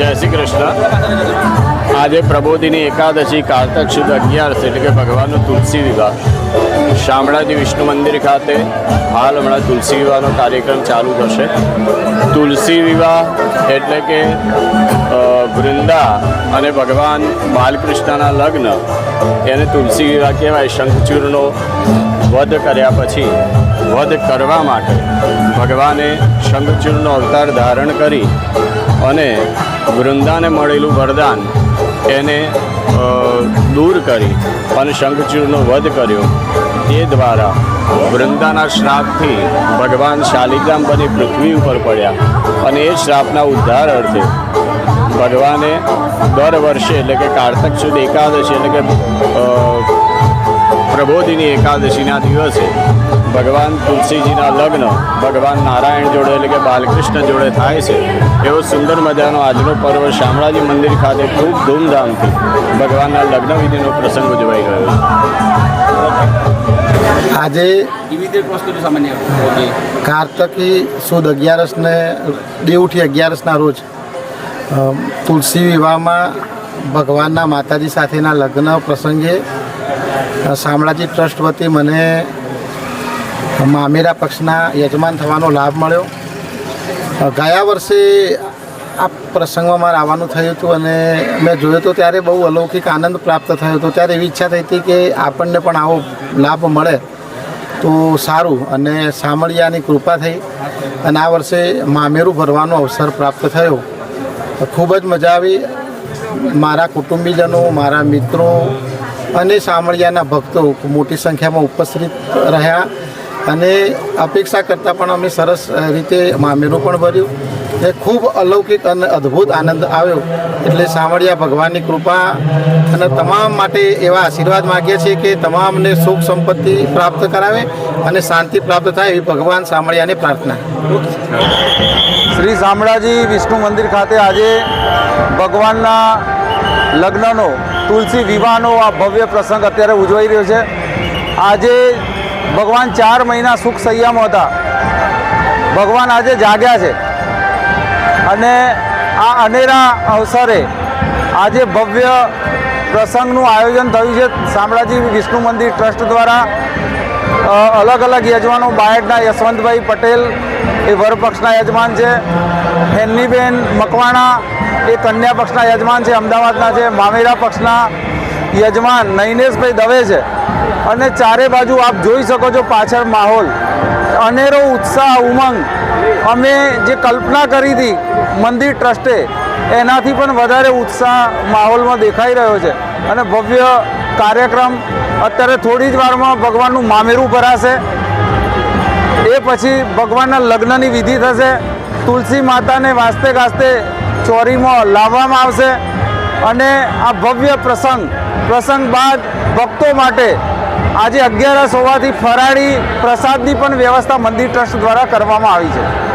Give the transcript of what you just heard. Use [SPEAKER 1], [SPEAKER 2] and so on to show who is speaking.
[SPEAKER 1] કૃષ્ણ. આજે પ્રબોધિની એકાદશી કારતક શુદ્ધ અગિયારસ એટલે કે ભગવાનનો તુલસી વિવાહ. શામળાજી વિષ્ણુ મંદિર ખાતે હાલ હમણાં તુલસી વિવાહનો કાર્યક્રમ ચાલુ થશે. તુલસી વિવાહ એટલે કે વૃંદા અને ભગવાન બાલકૃષ્ણના લગ્ન, એને તુલસી વિવાહ કહેવાય. શંખચૂરનો વધ કર્યા પછી, વધ કરવા માટે ભગવાને શંખચૂરનો અવતાર ધારણ કરી અને વૃંદાને મળેલું વરદાન એને દૂર કરી અને શંખચૂરનો વધ કર્યો. તે દ્વારા વૃંદાના શ્રાપથી ભગવાન શાલિગ્રામ બની પૃથ્વી ઉપર પડ્યા અને એ શ્રાપના ઉદ્ધાર અર્થે ભગવાને દર વર્ષે એટલે કે કારતક સુદ એકાદશી એટલે કે પ્રબોધિની એકાદશીના દિવસે ભગવાન તુલસીજીના લગ્ન ભગવાન નારાયણ જોડે એટલે કે બાલકૃષ્ણ જોડે થાય છે. એવો સુંદર મજાનો આજનો પર્વ શામળાજી મંદિર ખાતે ખૂબ ધૂમધામથી ભગવાનના લગ્ન વિધિનો પ્રસંગ ઉજવાઈ રહ્યો છે.
[SPEAKER 2] આજે કાર્તકી સુદ અગિયારસને દેવઠી અગિયારસના રોજ તુલસી વિવાહમાં ભગવાનના માતાજી સાથેના લગ્ન પ્રસંગે શામળાજી ટ્રસ્ટ વતી મને મામેરા પક્ષના યજમાન થવાનો લાભ મળ્યો. ગયા વર્ષે આ પ્રસંગમાં મારે આવવાનું થયું હતું અને મેં જોયું તો ત્યારે બહુ અલૌકિક આનંદ પ્રાપ્ત થયો હતો. ત્યારે એવી ઈચ્છા થઈ હતી કે આપણને પણ આવો લાભ મળે તો સારું અને સામળિયાની કૃપા થઈ અને આ વર્ષે મામેરું ભરવાનો અવસર પ્રાપ્ત થયો. ખૂબ જ મજા આવી. મારા કુટુંબીજનો, મારા મિત્રો અને શામળિયાના ભક્તો મોટી સંખ્યામાં ઉપસ્થિત રહ્યા અને અપેક્ષા કરતાં પણ અમે સરસ રીતે મામેરું પણ ભર્યું. એ ખૂબ અલૌકિક અને અદ્ભુત આનંદ આવ્યો. એટલે શામળિયા ભગવાનની કૃપા અને તમામ માટે એવા આશીર્વાદ માગીએ છીએ કે તમામને સુખ સંપત્તિ પ્રાપ્ત કરાવે અને શાંતિ પ્રાપ્ત થાય એવી ભગવાન શામળિયાની પ્રાર્થના.
[SPEAKER 3] શ્રી શામળાજી વિષ્ણુ મંદિર ખાતે આજે ભગવાનના લગ્નનો તુલસી વિવાહનો આ ભવ્ય પ્રસંગ અત્યારે ઉજવાઈ રહ્યો છે. આજે ભગવાન ચાર મહિના સુખ સંયમ હતા. ભગવાન આજે જાગ્યા છે. અને આ અનેરા અવસરે આજે ભવ્ય પ્રસંગનું આયોજન થયું છે. શામળાજી વિષ્ણુ મંદિર ટ્રસ્ટ દ્વારા અલગ અલગ યજમાનો બાયડના યશવંતભાઈ પટેલ એ વરપક્ષના યજમાન છે. હેન્નીબેન મકવાણા એ કન્યા પક્ષના યજમાન છે, અમદાવાદના છે, મામેરા પક્ષના યજમાન નૈનેશભાઈ દવે છે. અને ચારે બાજુ આપ જોઈ શકો છો પાછળ માહોલ. અનેરો ઉત્સાહ, ઉમંગ. અમે જે કલ્પના કરી હતી મંદિર ટ્રસ્ટે, એનાથી પણ વધારે ઉત્સાહ માહોલમાં દેખાઈ રહ્યો છે. અને ભવ્ય કાર્યક્રમ અત્યારે થોડી જ વારમાં ભગવાનનું મામેરું ભરાશે. એ પછી ભગવાનના લગ્નની વિધિ થશે. તુલસી માતાને વાસ્તે ગાસ્તે ચોરીમાં લાવવામાં આવશે અને આ ભવ્ય પ્રસંગ પ્રસંગ બાદ ભક્તો માટે આજે અગિયારસ હોવાથી ફરાળી પ્રસાદની પણ વ્યવસ્થા મંદિર ટ્રસ્ટ દ્વારા કરવામાં આવી છે.